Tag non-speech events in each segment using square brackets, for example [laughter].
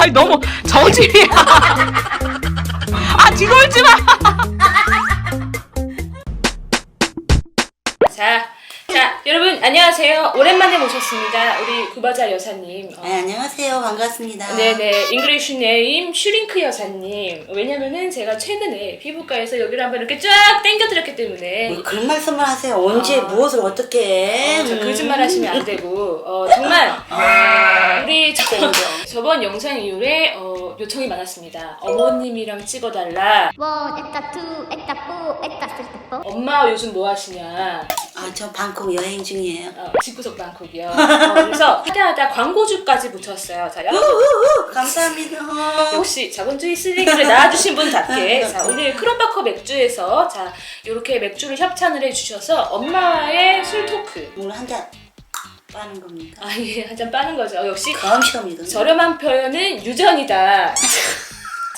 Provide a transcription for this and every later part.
아니 너무 저질이야. 아 뒤돌지 마. 자, 안녕하세요. 오랜만에 모셨습니다. 우리 구바자 여사님. 어, 네, 안녕하세요. 반갑습니다. 네네, 잉글리쉬 네임 슈링크 여사님. 왜냐면은 제가 최근에 피부과에서 여기를 한번 이렇게 쫙 당겨드렸기 때문에 뭐 그런 말씀을 하세요. 언제 아. 무엇을 어떻게 해? 어, 저 음. 거짓말 하시면 안 되고 어, 정말 [laughs] 우리 저, 저번 영상 이후에 어, 요청이 많았습니다. 어머님이랑 찍어달라. 원, 에따, 투, 에따, 뽀, 에따, 쓸때 뽀. 엄마 요즘 뭐 하시냐? 아, 저 방콕 여행 중이에요. 어, 집구석 방콕이요. 어, 그래서 하다 하다 광고주까지 붙였어요. 자, 우후, 감사합니다. 역시 자본주의 쓰레기를 낳아주신 분답게 [laughs] 자 오늘 크롬바커 맥주에서 자 이렇게 맥주를 협찬을 해주셔서 엄마의 술 토크 오늘 한잔 빠는 겁니까? 아예 한잔 빠는 거죠. 역시 검시험이거든요. 저렴한 표현은 유전이다.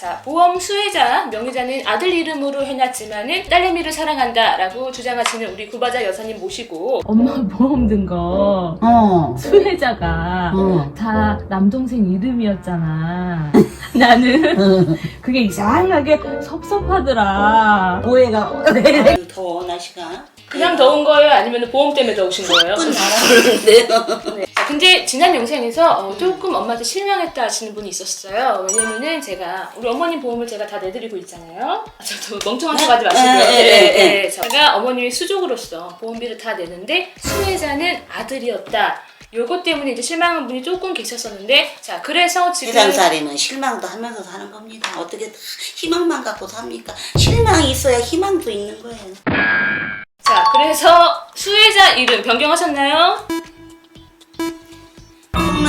자, 보험 수혜자, 명의자는 아들 이름으로 해놨지만은 딸내미를 사랑한다라고 주장하시는 우리 구바자 여사님 모시고 엄마 보험 든거 어. 수혜자가 어. 다 남동생 이름이었잖아. [laughs] 나는 그게 이상하게 섭섭하더라. 오해가 아유, 더워 날씨가. 그냥 더운 거예요? 아니면 보험 때문에 더우신 거예요? 조금 알아보는데요. 네. 자, 근데 지난 영상에서 어, 조금 엄마한테 실망했다 하시는 분이 있었어요. 왜냐면은 제가 우리 어머님 보험을 제가 다 내드리고 있잖아요. 아, 저도 멍청한 척 하지 마시고요. 네, 네, 네, 네, 네. 제가 어머님이 수족으로서 보험비를 다 내는데 수혜자는 아들이었다. 요것 때문에 이제 실망한 분이 조금 계셨었는데 자 그래서 지금 세상살이는 실망도 하면서 사는 겁니다. 어떻게 다 희망만 갖고 삽니까? 실망이 있어야 희망도 있는 거예요. 자 그래서 수혜자 이름 변경하셨나요?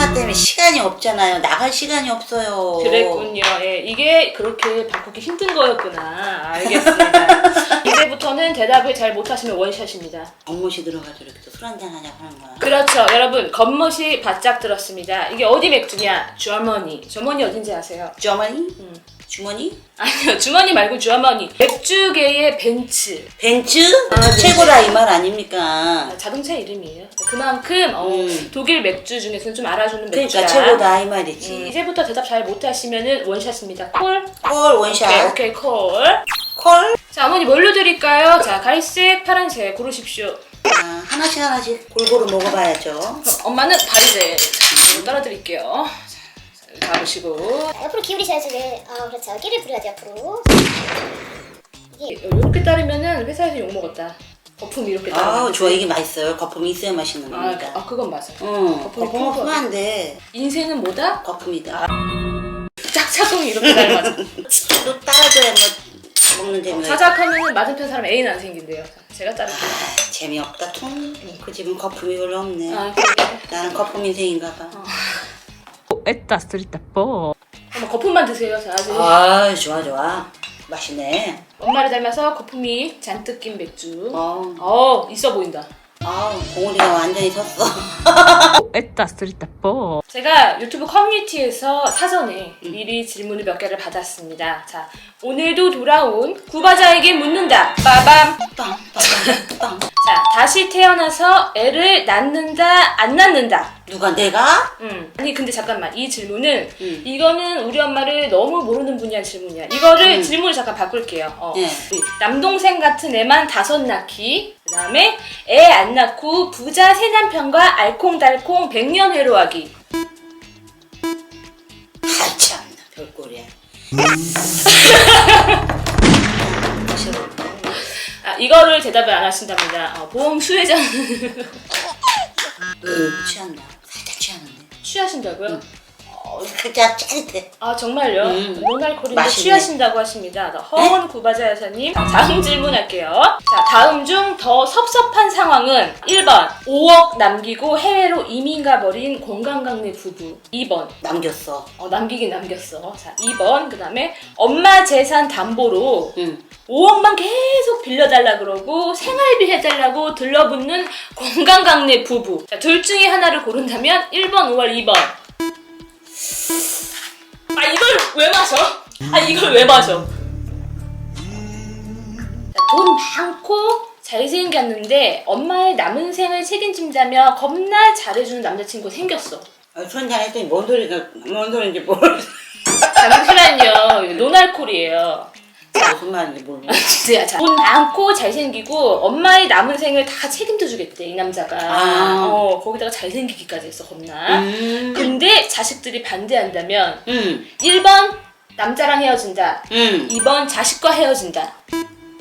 코로나 때문에 시간이 없잖아요. 나갈 시간이 없어요. 그랬군요. 예, 이게 그렇게 바꾸기 힘든 거였구나. 알겠습니다. [laughs] 이제부터는 대답을 잘 못하시면 원샷입니다. 겉멋이 들어가지고 이렇게 술 한잔 하냐고 하는 거야. 그렇죠. 여러분, 겉멋이 바짝 들었습니다. 이게 어디 맥주냐? 주머니. 주머니 어딘지 아세요? 주머니? 음. 주머니? 아니요, 주머니 말고 주머니. 맥주계의 벤츠. 벤츠? 아, 네. 최고라 이 말 아닙니까? 아, 자동차 이름이에요. 그만큼 어, 음. 독일 맥주 중에서는 좀 알아주는 맥주다. 그러니까 최고다 이 말이지. 음, 이제부터 대답 잘 못하시면은 원샷입니다. 콜. 콜 원샷. 오케이, 오케이, 콜. 콜? 자, 어머니 뭘로 드릴까요? 자, 갈색, 파란색 고르십시오. 아, 하나씩 하나씩 골고루 먹어봐야죠. 그럼 엄마는 바리제 자, 따라드릴게요. 잡으시고 옆으로 기울이셔야지, 네. 아, 그렇죠. 끼를 부려야지, 옆으로. 이렇게 따르면은 회사에서 욕 먹었다. 거품 이렇게 따르면. 아우 좋아 이게 맛있어요. 거품이 있어야 맛있는 아, 겁니다. 아, 그건 맞아 요. 응, 거품이 거품 풍부하게. 안 돼. 인생은 뭐다? 거품이다. 짝짝꿍이 이렇게 닮아서. [laughs] 또 따라줘야 뭐 먹는 재미가 있 자작하면은 맞은편 사람 애인 안 생긴대요. 자, 제가 따를게요. 재미없다 퉁. 그 집은 거품이 별로 없네. 아. 나는 거품 인생인가 봐. 에따 스트리타 뽀. 어머, 거품만 드세요. 자, 아직. 아 좋아 좋아. 맛있네. 엄마를 닮아서 거품이 잔뜩 낀 맥주. 어. 어, 있어 보인다. 아우 봉우리가 완전히 섰어. [laughs] 에따 스트리타 뽀. 제가 유튜브 커뮤니티에서 사전에 미리 질문을 몇 개를 받았습니다. 자, 오늘도 돌아온 구바자에게 묻는다. 빠밤. 빵빵빵. [laughs] 자, 다시 태어나서 애를 낳는다, 안 낳는다. 누가 내가? 음. 아니 근데 잠깐만 이 질문은 음. 이거는 우리 엄마를 너무 모르는 분이 한 질문이야. 이거를 음. 질문을 잠깐 바꿀게요. 어. 네. 남동생 같은 애만 다섯 낳기. 그 다음에 애 안 낳고 부자 새 남편과 알콩달콩 백년 회로하기. 아 참나 별꼴이야. 아 이거를 대답을 안 하신답니다. 어, 보험 수혜자는 으 취한다. 살짝 취하는데. 취하신다고요? 살짝 짜릿해. 아 정말요? 음. 노날콜인데 맛있네. 취하신다고 하십니다. 자, 허원 구바자 여사님 자, 다음 질문할게요. 자 다음 중 더 섭섭한 상황은 1번 5억 남기고 해외로 이민 가버린 공강강내 부부 2번 남겼어. 어, 남기긴 남겼어. 자 2번 그 다음에 엄마 재산 담보로 응. 5억만 계속 빌려달라 그러고 생활비 해달라고 들러붙는 공강강내 부부 자, 둘 중에 하나를 고른다면 1번 5월 2번 아 이걸 왜 마셔? 아 이걸 왜 마셔? 자, 돈 많고 잘생겼는데 엄마의 남은 생을 책임진다며 겁나 잘해주는 남자친구 생겼어 아, 술 한잔 했더니 뭔 소리가 뭔 소리인지 모르. 잠시만요. 노날콜이에요. 무슨 말인지 모르겠어. 야, 자, 돈 많고 잘생기고 엄마의 남은 생을 다 책임져 주겠대 이 남자가. 아. 어 거기다가 잘생기기까지 했어 겁나. 음. 근데 자식들이 반대한다면 음. 1번 남자랑 헤어진다. 음. 2번 자식과 헤어진다.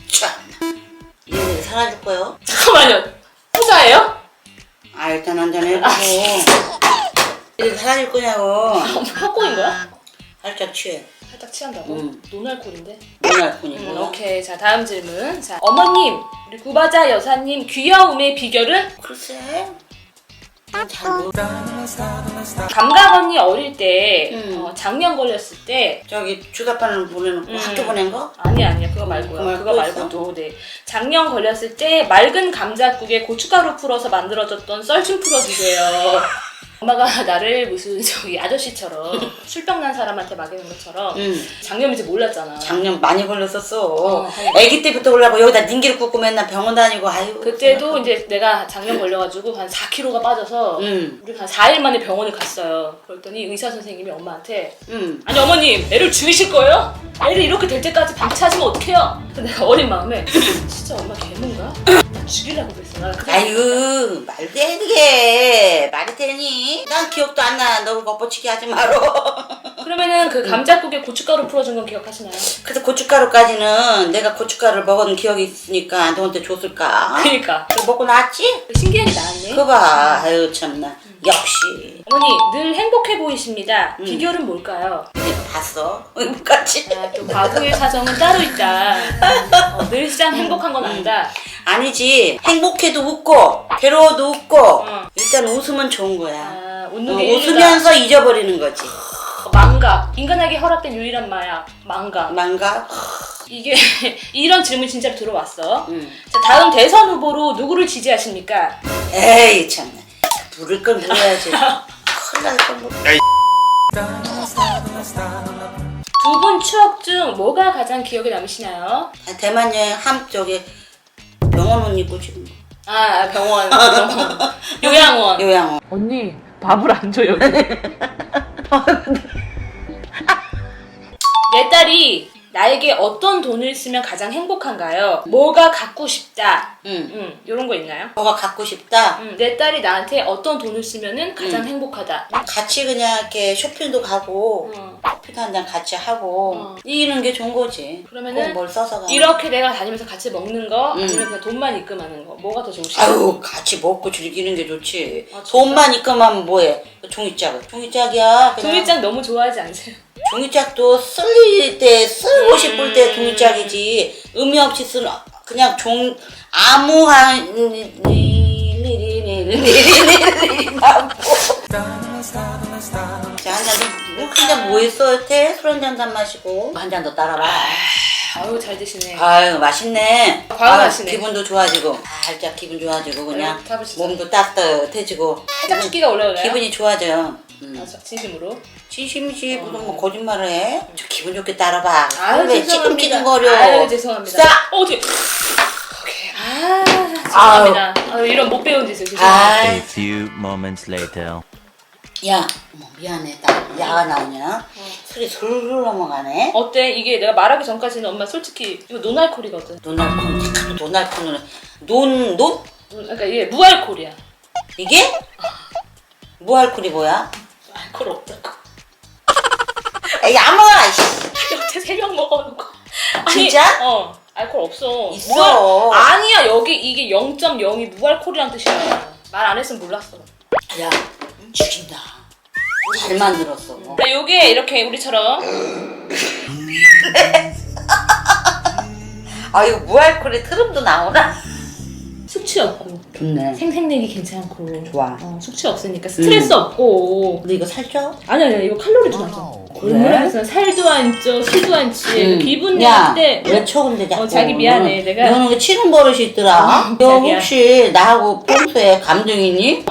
참나. 얘네 사라질 거요? 잠깐만요. 후자예요? 아 일단 한잔 해보고. 얘네 사라질 거냐고. 엄마 학고인 거야? 살짝 취해. 살짝 취한다고? 음. 뿐이 음, 뭐야? 오케이. 자, 다음 질문. 자, 어머님, 우리 구바자 여사님 귀여움의 비결은? 글쎄. 감각 언니 어릴 때, 음. 어, 작년 걸렸을 때, 저기 주사판을 보내놓고 음. 학교 보낸 거? 아니 아니야 그거 말고요. 그거 말고 그거 또 말고도 네 작년 걸렸을 때 맑은 감자국에 고춧가루 풀어서 만들어줬던 썰좀 풀어주세요. [laughs] 엄마가 [laughs] 나를 무슨 저기 아저씨처럼 [laughs] 술병 난 사람한테 막이는 것처럼 응. 작년인지 몰랐잖아. 작년 많이 걸렸었어. 어, 아기 때부터 올라고 여기다 닌기를 꽂고 맨날 병원 다니고 아유. 그때도 이제 내가 작년 걸려가지고 한 4kg가 빠져서 응. 우리 한 4일 만에 병원을 갔어요. 그랬더니 의사 선생님이 엄마한테 응. 아니 어머님 애를 죽이실 거예요? 애를 이렇게 될 때까지 방치하시면 어떡해요? 근데 내가 어린 마음에 진짜 엄마 개문가? 나 죽이려고 그랬어 나 그냥 아유 말도 해 이게 말이 되니? 난 기억도 안 나. 너 겉보치기 하지 마라. [laughs] 그러면은 그 감자국에 고춧가루 풀어준 건 기억하시나요? 그래서 고춧가루까지는 내가 고춧가루를 먹은 기억이 있으니까 너한테 줬을까? 그니까 그거 먹고 나왔지? 신기하게 나왔네 그거 봐. 아유 참나. 역시. 어머니 늘 행복해 보이십니다 음. 비결은 뭘까요? 이거 봤어? 같이. 아, 또 과거의 사정은 따로 있다 [laughs] 어, 늘 시장 행복한 건 아니다 아니지. 행복해도 웃고 괴로워도 웃고 어. 일단 웃으면 좋은 거야. 아, 어, 웃는 게 일이다. 웃으면서 잊어버리는 거지. 어, 망각 인간에게 허락된 유일한 마약 망각 망가? 이게 [laughs] 이런 질문 진짜로 들어왔어 응. 자, 다음 대선 후보로 누구를 지지하십니까? 에이 참나. 부를 건 물어야지. [laughs] 큰일 날건 뭐. 두분 추억 중 뭐가 가장 기억에 남으시나요? 아, 대만 여행 함 쪽에 병원 옷 입고 지금 아 병원, 병원. [laughs] 요양원 요양원. 언니 밥을 안 줘요 [laughs] 내 딸이 나에게 어떤 돈을 쓰면 가장 행복한가요? 뭐가 갖고 싶다 응. 음, 이런 거 있나요? 뭐가 갖고 싶다. 음, 내 딸이 나한테 어떤 돈을 쓰면 가장 행복하다 같이 그냥 이렇게 쇼핑도 가고 어. 커피도 한잔 같이 하고 어. 이기는 게 좋은 거지. 그러면은 꼭뭘 써서 가. 이렇게 내가 다니면서 같이 먹는 거 음. 아니면 그냥 돈만 입금하는 거 뭐가 더 좋으시나요? 아유 같이 먹고 즐기는 게 좋지. 아, 진짜? 돈만 입금하면 뭐해? 그 종이짝. 종이짝이야. 그냥. 종이장 너무 좋아하지 않으세요? 종이짝도 쓸때 쓰고 음. 싶을 때 종이짝이지. 의미 없이 쓰는 그냥 종 아무 한 한잔 뭐 있어 여태 술 한잔단 마시고 한 잔 더 따라봐. 아유 잘 드시네 아유 맛있네. 과음하시네. 아유, 기분도 좋아지고 살짝 기분 좋아지고 그냥 아유, 타보시죠. 몸도 따뜻해지고 살짝 춥기가 올라오나요? 기분이 좋아져요. 음. 아, 저- 진심으로 진심이지 무슨 뭐 거짓말을 해? 저 기분 좋게 따라봐. 아유 왜 죄송합니다 찌끔찌끔거려? 아유 죄송합니다 싸! 어 어떻게 오케이 아 죄송합니다 아유, 이런 못 배운 짓을 죄송합니다 A few moments later. 야, 어머, 미안해. 나 야가 나오냐? 술이 솔솔 넘어가네. 어때 이게 내가 말하기 전까지는 엄마 솔직히 이거 노날콜이거든 노날콘, 자꾸 노날콘을. 논, 논? 음, 그러니까 이게 무알콜이야 이게? 무알콜이 뭐야? 알콜 없다고 [laughs] 에이, 아무거나, 이씨. 여태 세병 먹어놓고 진짜? 어 알콜 없어 있어. 무알- 아니야 여기 이게 0.0이 무알콜이란 뜻이야 말 안 했으면 몰랐어 야, 죽인다. 잘 만들었어. 자, 요게 이렇게 우리처럼 아, 이거 무알콜에 트름도 나오나? 숙취 없고 좋네. 생생내기 괜찮고 좋아. 어, 숙취 없으니까 스트레스 없고 근데 이거 살쪄? 아니 아니 이거 칼로리도 낮아 그래? 살도 안 쪄 술도 안 찌. 기분 야, 내는데 왜 쳐, 근데 자꾸. 어, 자기 미안해. 내가- 너는 왜 치는 버릇이 있더라? 어, 너 자기야. 혹시 나하고 평소에 감정이니?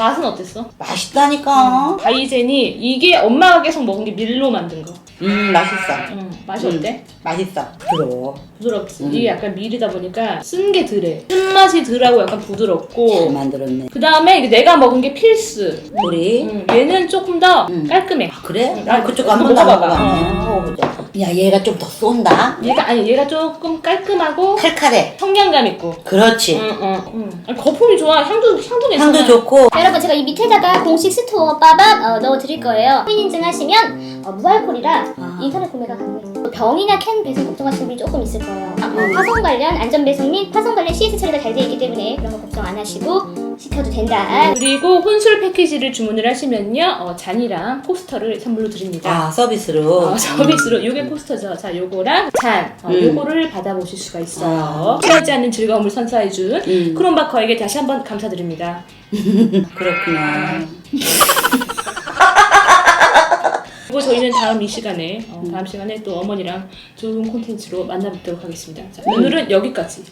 맛은 어땠어? 맛있다니까. 바이젠이 이게 엄마가 계속 먹은 게 밀로 만든 거 음 맛있어. 음, 맛이 음. 어때? 맛있어. 부러워. 부드럽지. 음. 이게 약간 밀이다 보니까 쓴 게 덜해. 쓴맛이 덜하고 약간 잘 부드럽고. 만들었네. 그 다음에 이게 내가 먹은 게 필수. 우리 음, 얘는 조금 더 음. 깔끔해. 그래? 음, 나 그쪽 음, 한 번도 안 먹어봐봐. 먹어봤네. 먹어보자. 야 얘가 좀 더 쏜다. 얘가 아니 얘가 조금 깔끔하고 칼칼해. 청량감 있고. 그렇지. 응, 응, 응. 아니, 거품이 좋아. 향도 향도 괜찮아. 향도 좋고. 자, 여러분 제가 이 밑에다가 공식 스토어 빠밤 어, 넣어드릴 거예요. 혼인 인증하시면 어, 무알콜이라 인터넷 구매가 가능해요. 병이나 캔 배송 걱정하시는 분이 조금 있을 거예요. 어, 파손 관련 안전 배송 및 파손 관련 CS 처리가 잘돼 있기 때문에 그런 거 걱정 안 하시고 시켜도 된다. 그리고 혼술 패키지를 주문을 하시면요, 어, 잔이랑 포스터를 선물로 드립니다. 아 서비스로. 어, 서비스로 요게 포스터죠. 자, 요거랑 잔, 어, 음. 요거를 받아보실 수가 있어요. 아. 취하지 않는 즐거움을 선사해준 음. 크롬바커에게 다시 한번 감사드립니다. [laughs] 그렇구나. 저희는 다음 이 시간에, 어, 다음 시간에 또 어머니랑 좋은 콘텐츠로 만나뵙도록 하겠습니다. 자, 오늘은 여기까지.